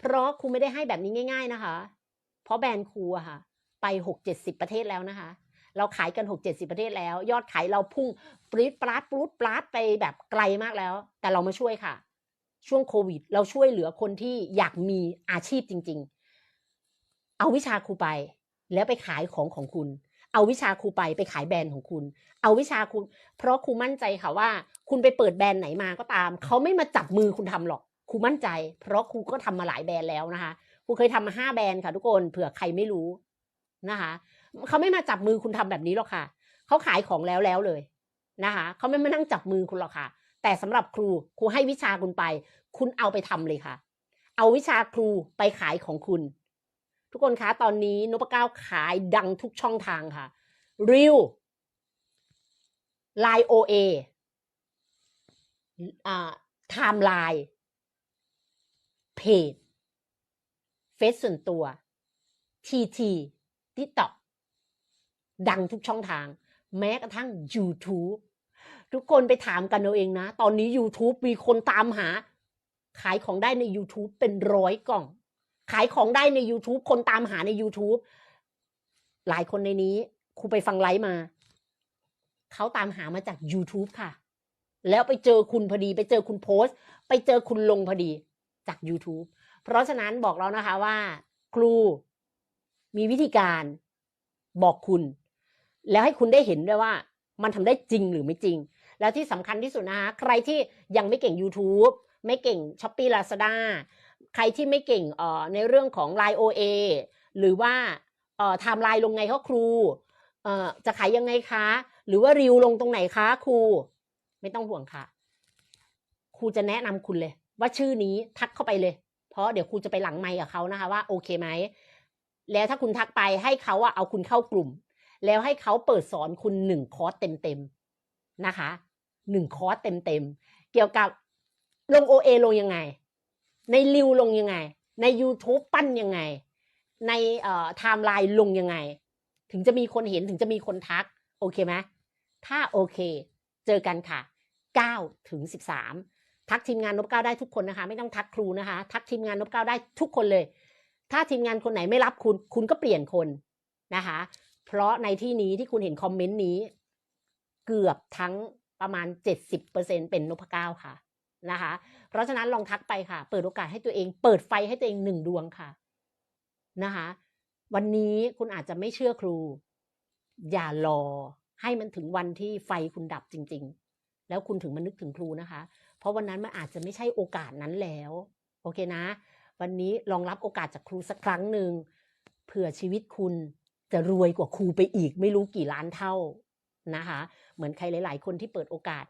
เพราะครูไม่ได้ให้แบบนี้ง่าย ๆนะคะ เพราะแบรนด์ครูอะค่ะ ไปหกเจ็ดสิบประเทศแล้วนะคะ เราขายกันหกเจ็ดสิบประเทศแล้ว ยอดขายเราพุ่งปรี๊ดปราดปรูดปราดไปแบบไกลมากแล้ว แต่เรามาช่วยค่ะ ช่วงโควิด เราช่วยเหลือคนที่อยากมีอาชีพจริง ๆ เอาวิชาครูไป แล้วไปขายของของคุณเอาวิชาครูไปไปขายแบรนด์ของคุณ เอาวิชาครูเพราะครูมั่นใจค่ะว่า คุณไปเปิดแบรนด์ไหนมาก็ตาม เขาไม่มาจับมือคุณทำหรอก ครูมั่นใจ เพราะครูก็ทำมาหลายแบรนด์แล้วนะคะครูเคยทำมาห้าแบรนด์ค่ะทุกคนเผื่อใครไม่รู้นะคะเขาไม่มาจับมือคุณทำแบบนี้หรอกค่ะเขาขายของแล้วแล้วเลยนะคะเขาไม่มานั่งจับมือคุณหรอกค่ะ แต่สำหรับครูครูให้วิชาคุณไป คุณเอาไปทำเลยค่ะ เอาวิชาครูไปขายของคุณ ทุกคนคะตอนนี้นพเก้าขายดังทุกช่องทางค่ะรีว Line OA อ่าไทม์ไลน์ เพจเฟซส่วนตัว TT TikTok ดังทุกช่องทาง แม้กระทั่ง YouTube ทุกคนไปถามกันเอาเองนะ ตอนนี้ YouTube มีคนตามหา ขายของได้ใน YouTube เป็นร้อยกล่อง ขายของได้ใน YouTube คนตามหาใน YouTube หลายคนในนี้ครูไปฟังไลฟ์มา เขาตามหามาจาก YouTube ค่ะ แล้วไปเจอคุณพอดี ไปเจอคุณโพสต์ ไปเจอคุณลงพอดี จาก YouTube เพราะฉะนั้นบอกแล้วนะคะว่า ครูมีวิธีการบอกคุณ แล้วให้คุณได้เห็นด้วยว่า มันทำได้จริงหรือไม่จริง แล้วที่สำคัญที่สุดนะคะใครที่ยังไม่เก่ง YouTube ไม่เก่ง s h อ p e e Lazada ใครที่ไม่เก่งเอ่อในเรื่องของ Line OA หรือว่าเอ่อไทม์ไลน์ลงไงคะครูเอ่อจะขายยังไงคะ หรือว่าริวลงตรงไหนคะครู ไม่ต้องห่วงค่ะ ครูจะแนะนำคุณเลย ว่าชื่อนี้ทักเข้าไปเลย เพราะเดี๋ยวครูจะไปหลังไมค์กับเขานะคะว่าโอเคไหม แล้วถ้าคุณทักไปให้เขาอะเอาคุณเข้ากลุ่ม แล้วให้เขาเปิดสอนคุณหนึ่งคอร์สเต็มๆนะคะหนึ่งคอร์สเต็มๆเกี่ยวกับลง OA ลงยังไง ในริวลงยังไง ใน YouTube ปั้นยังไง ในเอ่อไทม์ไลน์ลงยังไง ถึงจะมีคนเห็นถึงจะมีคนทัก โอเคไหมถ้าโอเค เจอกันค่ะ9ถึง13 ทักทีมงานนบเก้าได้ทุกคนนะคะ ไม่ต้องทักครูนะคะ ทักทีมงานนบเก้าได้ทุกคนเลย ถ้าทีมงานคนไหนไม่รับคุณ คุณก็เปลี่ยนคนนะคะ เพราะในที่นี้ที่คุณเห็นคอมเมนต์นี้ เกือบทั้งประมาณ 70%เป็นนพเก้าค่ะนะคะ เพราะฉะนั้นลองทักไปค่ะ เปิดโอกาสให้ตัวเอง เปิดไฟให้ตัวเองหนึ่งดวงค่ะนะคะ วันนี้คุณอาจจะไม่เชื่อครู อย่ารอให้มันถึงวันที่ไฟคุณดับจริง ๆ แล้วคุณถึงมานึกถึงครูนะคะ เพราะวันนั้นมันอาจจะไม่ใช่โอกาสนั้นแล้ว โอเคนะ วันนี้ลองรับโอกาสจากครูสักครั้งหนึ่งเผื่อชีวิตคุณจะรวยกว่าครูไปอีกไม่รู้กี่ล้านเท่านะคะ เหมือนใครหลาย ๆ คนที่เปิดโอกาส